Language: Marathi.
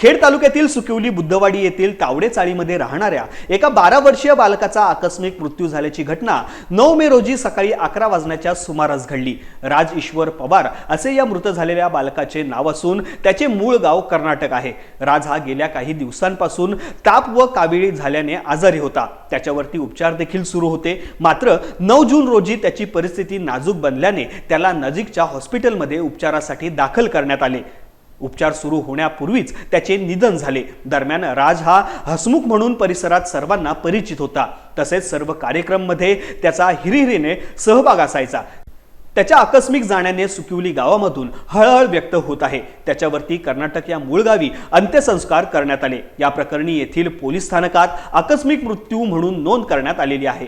खेड तालुक्यातील सुकिवली बुद्धवाडी येथील तावडे चाळीमध्ये राहणाऱ्या एका बारा वर्षीय बालकाचा आकस्मिक मृत्यू झाल्याची घटना नऊ मे रोजी सकाळी अकरा वाजण्याच्या सुमारास घडली. राज ईश्वर पवार असे या मृत झालेल्या बालकाचे नाव असून त्याचे मूळ गाव कर्नाटक आहे. राज हा गेल्या काही दिवसांपासून ताप व काविळी झाल्याने आजारी होता. त्याच्यावरती उपचार देखील सुरू होते. मात्र नऊ जून रोजी त्याची परिस्थिती नाजूक बनल्याने त्याला नजीकच्या हॉस्पिटलमध्ये उपचारासाठी दाखल करण्यात आले. उपचार सुरू होण्यापूर्वीच त्याचे निधन झाले. दरम्यान राज हा हसमुख म्हणून परिसरात सर्वांना परिचित होता. तसेच सर्व कार्यक्रममध्ये त्याचा हिरिहिरीने सहभाग असायचा. त्याच्या आकस्मिक जाण्याने सुकिवली गावामधून हळहळ व्यक्त होत आहे. त्याच्यावरती कर्नाटक या मूळ गावी अंत्यसंस्कार करण्यात आले. या प्रकरणी येथील पोलीस स्थानकात आकस्मिक मृत्यू म्हणून नोंद करण्यात आलेली आहे.